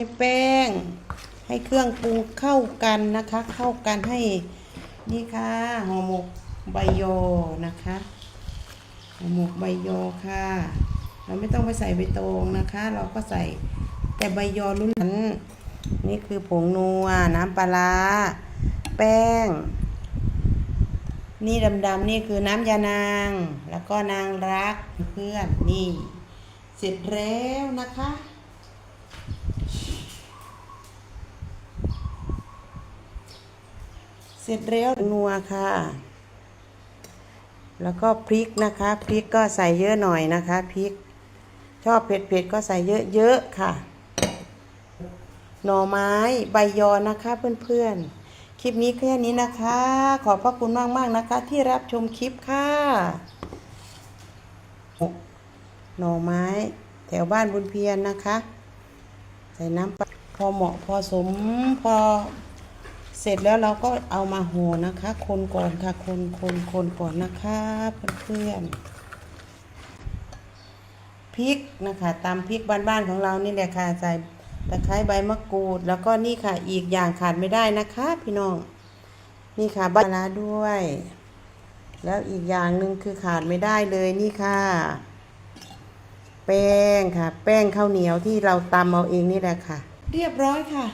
ให้แป้งให้เครื่องปรุงเข้ากันนะคะ เข้ากันให้นี่ค่ะห่อหมกใบโยนะคะห่อหมกใบโยค่ะ เราไม่ต้องไปใส่ใบตองนะคะ เราก็ใส่แต่ใบโยรุ่นนั้นนี่คือผงนัวน้ำปลาแป้ง นี่ดำๆนี่คือน้ำยานาง แล้วก็นางรักเพื่อนนี่ เสร็จแล้วนะคะ เส ร็จแล้วนัวค่ะ แล้วก็พริกนะคะ พริกก็ใส่เยอะหน่อยนะคะพริก ชอบเผ็ดๆก็ใส่เยอะๆค่ะ หน่อไม้ใบยอนะคะเพื่อนๆ คลิปนี้แค่นี้นะคะ ขอบพระคุณมากๆนะคะ ที่รับชมคลิปค่ะ หน่อไม้แถวบ้านบุญเพียรนะคะ ใส่น้ำปลาพอเหมาะพอสมพอ เสร็จแล้วเราก็เอามาโหนะคะ คนก่อนค่ะ คนคนคนก่อนนะคะเพื่อนๆพริกนะคะตำพริกบ้านๆของเรานี่แหละค่ะใส่ตะไคร้ใบมะกรูด แล้วก็นี่ค่ะอีกอย่างขาดไม่ได้นะคะ พี่น้องนี่ค่ะใบมะระด้วย แล้วอีกอย่างหนึ่งคือขาดไม่ได้เลยนี่ค่ะ แป้งค่ะ แป้งข้าวเหนียวที่เราตำเอาเองนี่แหละค่ะ เรียบร้อยค่ะ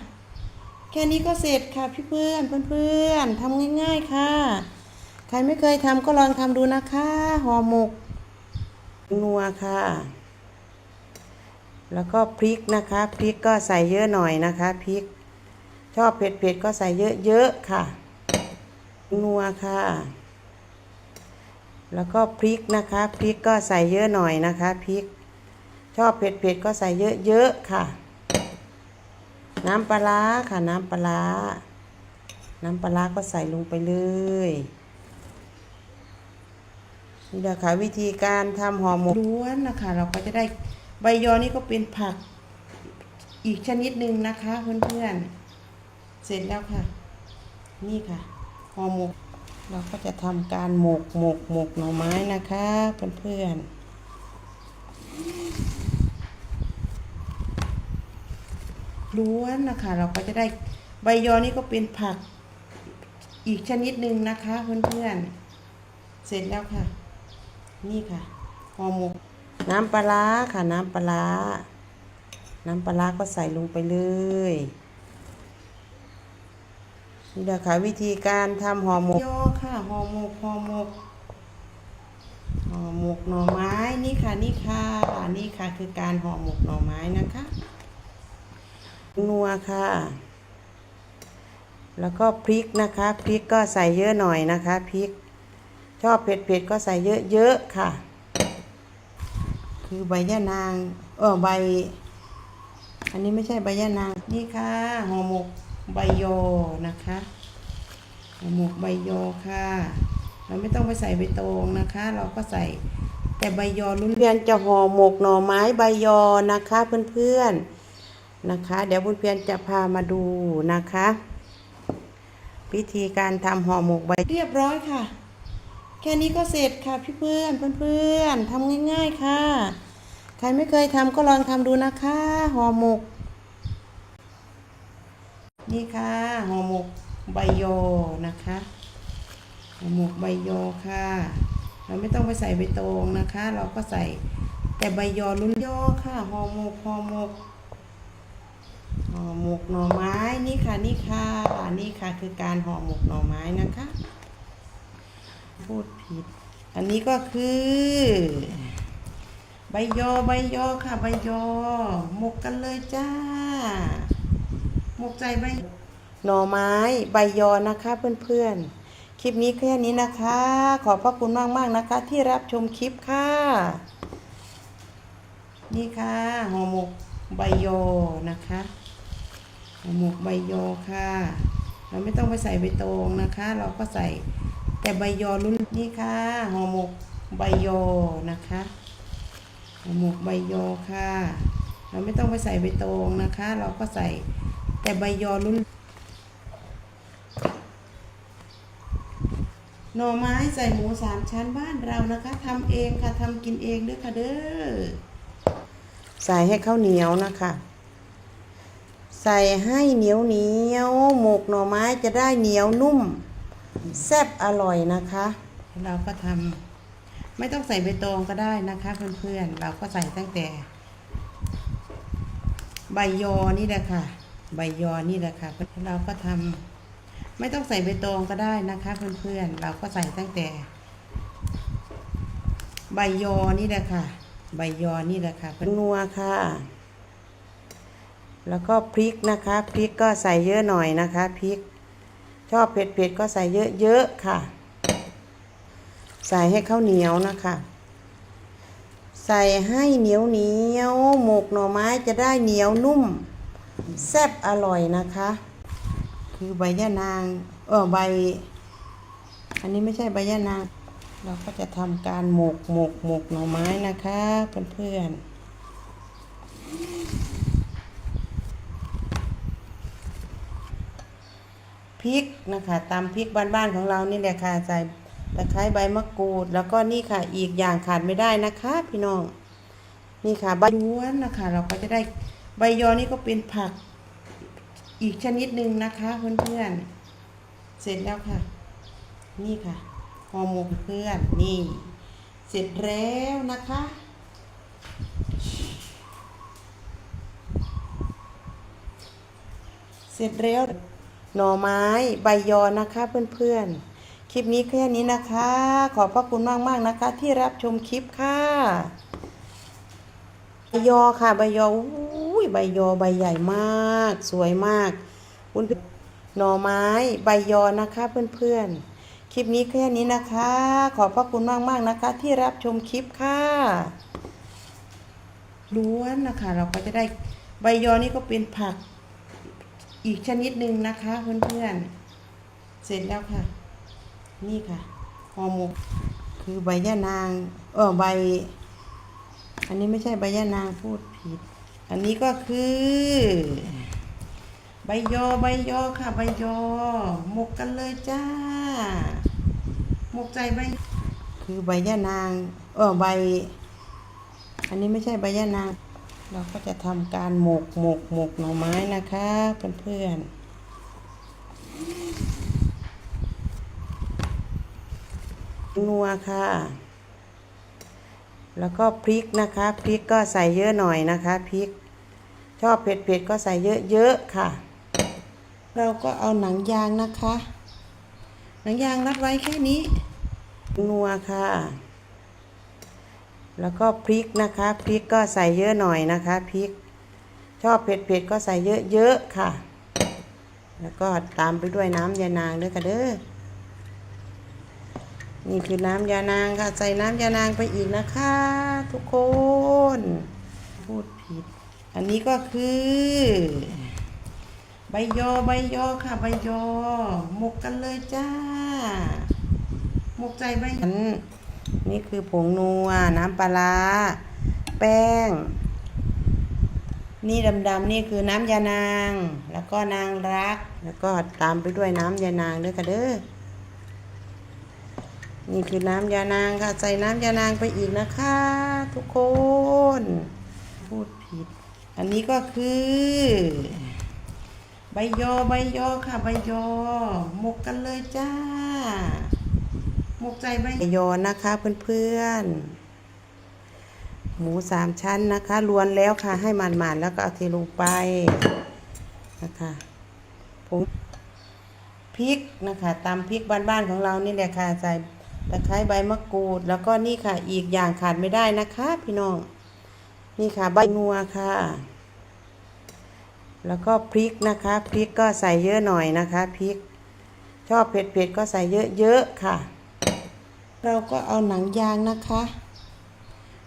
ค่นี้ก็เสร็จค่ะพี่เพื่อนเพื่อนๆทำง่าย ๆ ค่ะ ใครไม่เคยทำก็ลองทำดูนะคะห่อหมกนัวค่ะ แล้วก็พริกนะคะพริกก็ใส่เยอะหน่อยนะคะพริก ชอบเผ็ดๆก็ใส่เยอะๆค่ะ นัวค่ะ แล้วก็พริกนะคะพริกก็ใส่เยอะหน่อยนะคะพริก ชอบเผ็ดๆก็ใส่เยอะๆค่ะ น้ำปลาร้าค่ะน้ำปลาร้าน้ำปลาร้าก็ใส่ลงไปเลยนี่แหละค่ะวิธีการทำห่อหมกล้วนนะคะ เราก็จะได้ใบยอนี่ก็เป็นผักอีกชนิดหนึ่งนะคะเพื่อนๆ เสร็จแล้วค่ะ นี่ค่ะห่อหมก เราก็จะทำการหมกหมกหมกหน่อไม้นะคะเพื่อนๆ ล้วนนะคะ เราก็จะได้ใบยอนี่ก็เป็นผักอีกชนิดหนึ่งนะคะเพื่อนๆ เสร็จแล้วค่ะ นี่ค่ะห่อหมก น้ำปลาร้าค่ะ น้ำปลาร้าน้ำปลาร้าก็ใส่ลงไปเลยนี่แหละค่ะวิธีการทำห่อหมกยอค่ะห่อหมกห่อหมกห่อหมกหน่อไม้นี่ค่ะนี่ค่ะนี่ค่ะคือการห่อหมกหน่อไม้นะคะ นัวค่ะ แล้วก็พริกนะคะ พริกก็ใส่เยอะหน่อยนะคะพริก ชอบเผ็ดๆก็ใส่เยอะๆค่ะ คือใบยะนางเออใบ อันนี้ไม่ใช่ใบยะนางนี่ค่ะห่อหมกใบโยนะคะห่อหมกใบโยค่ะ เราไม่ต้องไปใส่ใบตองนะคะ เราก็ใส่แต่ใบยอรุ่นเรียนจะห่อหมกหน่อไม้ใบยอนะคะเพื่อนๆ นะคะ เดี๋ยวบุญเพียรจะพามาดูนะคะวิธีการทำห่อหมกใบเรียบร้อยค่ะ แค่นี้ก็เสร็จค่ะพี่เพื่อนเพื่อนๆทำง่ายๆค่ะ ใครไม่เคยทำก็ลองทำดูนะคะห่อหมก นี่ค่ะห่อหมกใบโยนะคะห่อหมกใบโยค่ะ เราไม่ต้องไปใส่ใบตองนะคะ เราก็ใส่แต่ใบยอรุ่นยอค่ะห่อหมกห่อหมก ห่อหมกหน่อไม้นี่ค่ะนี่ค่ะนี่ค่ะคือการห่อหมกหน่อไม้นะคะ พูดผิด อันนี้ก็คือ ใบยอใบยอค่ะ ใบยอ หมกกันเลยจ้า หมกใจใบหน่อไม้ใบยอนะคะเพื่อนๆ คลิปนี้แค่นี้นะคะ ขอบพระคุณมากๆนะคะ ที่รับชมคลิปค่ะ นี่ค่ะห่อหมกใบยอนะคะ หอหมกใบยอค่ะ เราไม่ต้องไปใส่ใบตองนะคะ เราก็ใส่แต่ใบยอรุ่นนี่ค่ะห่อหมกใบยอนะคะห่อหมกใบยอค่ะ เราไม่ต้องไปใส่ใบตองนะคะ เราก็ใส่แต่ใบยอรุ่นหน่อไม้ใส่หมูสามชั้นบ้านเรานะคะทำเองค่ะทำกินเองด้วยค่ะเด้อใส่ให้ข้าวเหนียวนะคะ ใส่ให้เหนียวเหนียวๆหมกหน่อไม้จะได้เหนียวนุ่ม แซ่บอร่อยนะคะ เราก็ทำไม่ต้องใส่ใบตองก็ได้นะคะ เพื่อนๆ เราก็ใส่ตั้งแต่ ใบยอนี่แหละค่ะ ใบยอนี่แหละค่ะ เราก็ทำไม่ต้องใส่ใบตองก็ได้นะคะ เพื่อนๆ เราก็ใส่ตั้งแต่ ใบยอนี่แหละค่ะ ใบยอนี่แหละค่ะเป็นนัวค่ะ แล้วก็พริกนะคะพริกก็ใส่เยอะหน่อยนะคะพริก ชอบเผ็ดๆก็ใส่เยอะๆค่ะ ใส่ให้ข้าวเหนียวนะคะ ใส่ให้เหนียวเหนียวหมกหน่อไม้จะได้เหนียวนุ่ม แซ่บอร่อยนะคะ คือใบยะนางเออใบ อันนี้ไม่ใช่ใบยะนาง เราก็จะทำการหมกหมกหมกหน่อไม้นะคะเพื่อนๆ พริกนะคะตำพริกบ้านๆของเรานี่แหละค่ะใส่ตะไคร้ใบมะกรูด แล้วก็นี่ค่ะอีกอย่างขาดไม่ได้นะคะ พี่น้องนี่ค่ะใบย้วนนะคะ เราก็จะได้ใบยอนี่ก็เป็นผักอีกชนิดหนึ่งนะคะเพื่อนๆเสร็จแล้วค่ะ นี่ค่ะห่อหมกเพื่อนนี่ เสร็จแล้วนะคะเสร็จแล้ว หน่อไม้ใบยอนะคะเพื่อนๆ คลิปนี้แค่นี้นะคะ ขอบพระคุณมากๆนะคะ ที่รับชมคลิปค่ะใบยอค่ะใบยออุ้ยใบยอใบใหญ่มาก สวยมากคุณหน่อไม้ใบยอนะคะเพื่อนๆ คลิปนี้แค่นี้นะคะ ขอบพระคุณมากๆนะคะ ที่รับชมคลิปค่ะล้วนนะคะ เราก็จะได้ใบยอนี่ก็เป็นผัก อีกชนิดหนึ่งนะคะเพื่อนๆ เสร็จแล้วค่ะ นี่ค่ะห่อหมก คือใบยะนาง เออใบ อันนี้ไม่ใช่ใบยะนางพูดผิด อันนี้ก็คือ ใบยอใบยอค่ะ ใบยอ หมกกันเลยจ้า หมกใจใบ คือใบยะนาง เออใบ อันนี้ไม่ใช่ใบยะนาง เราก็จะทำการหมกหมกหมกหน่อไม้นะคะเพื่อนๆนัวค่ะ แล้วก็พริกนะคะ พริกก็ใส่เยอะหน่อยนะคะพริก ชอบเผ็ดๆก็ใส่เยอะๆค่ะ เราก็เอาหนังยางนะคะ หนังยางรัดไว้แค่นี้ นัวค่ะ แล้วก็พริกนะคะพริกก็ใส่เยอะหน่อยนะคะพริก ชอบเผ็ดๆก็ใส่เยอะๆค่ะ แล้วก็ตามไปด้วยน้ำยานางด้วยค่ะเด้อนี่คือน้ำยานางค่ะ ใส่น้ำยานางไปอีกนะคะ ทุกคน พูดผิด อันนี้ก็คือ ใบยอใบยอค่ะ ใบยอหมกกันเลยจ้าหมกใจใบอัน นี่คือผงนัว น้ำปลา แป้ง นี่ดำๆนี่คือน้ำยานาง แล้วก็นางรัก แล้วก็ตามไปด้วยน้ำยานางด้วยค่ะเด้อ นี่คือน้ำยานางค่ะ ใส่น้ำยานางไปอีกนะคะ ทุกคน พูดผิด อันนี้ก็คือ ใบยอ ใบยอค่ะ ใบยอ หมกกันเลยจ้า หกใจใบยอนะคะเพื่อนๆ หมูสามชั้นนะคะลวนแล้วค่ะ ให้มันๆแล้วก็เอาเทลงไปนะคะผงพริกนะคะตำพริกบ้านๆของเรานี่แหละค่ะใส่ตะไคร้ใบมะกรูด แล้วก็นี่ค่ะอีกอย่างขาดไม่ได้นะคะ พี่น้องนี่ค่ะใบงัวค่ะ แล้วก็พริกนะคะพริกก็ใส่เยอะหน่อยนะคะพริกชอบเผ็ดๆก็ใส่เยอะๆค่ะ เราก็เอาหนังยางนะคะ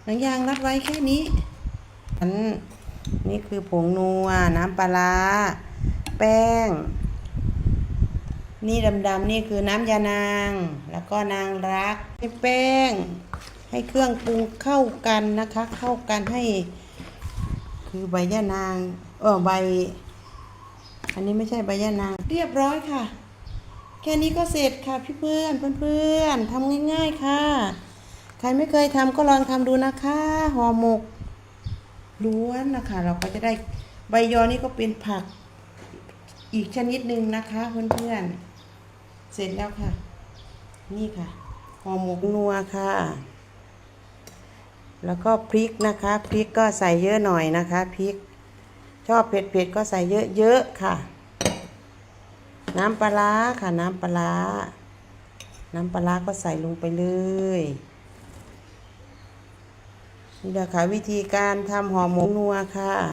หนังยางรัดไว้แค่นี้อันนี่คือผงนัว น้ำปลา แป้ง นี่ดำๆนี่คือน้ำยานาง แล้วก็นางรักให้แป้ง ให้เครื่องปรุงเข้ากันนะคะ เข้ากันให้ คือใบยะนาง เออใบ อันนี้ไม่ใช่ใบยะนาง เรียบร้อยค่ะ แค่นี้ก็เสร็จค่ะพี่เพื่อนเพื่อนๆทำง่ายๆค่ะ ใครไม่เคยทำก็ลองทำดูนะคะห่อหมกล้วนนะคะ เราก็จะได้ใบยอนี่ก็เป็นผักอีกชนิดหนึ่งนะคะเพื่อนๆ เสร็จแล้วค่ะ นี่ค่ะห่อหมกนัวค่ะ แล้วก็พริกนะคะ พริกก็ใส่เยอะหน่อยนะคะพริก ชอบเผ็ดๆก็ใส่เยอะๆค่ะ น้ำปลาค่ะน้ำปลา น้ำปลาร้าก็ใส่ลงไปเลยนี่แหละค่ะวิธีการทำห่อหมกนัวค่ะ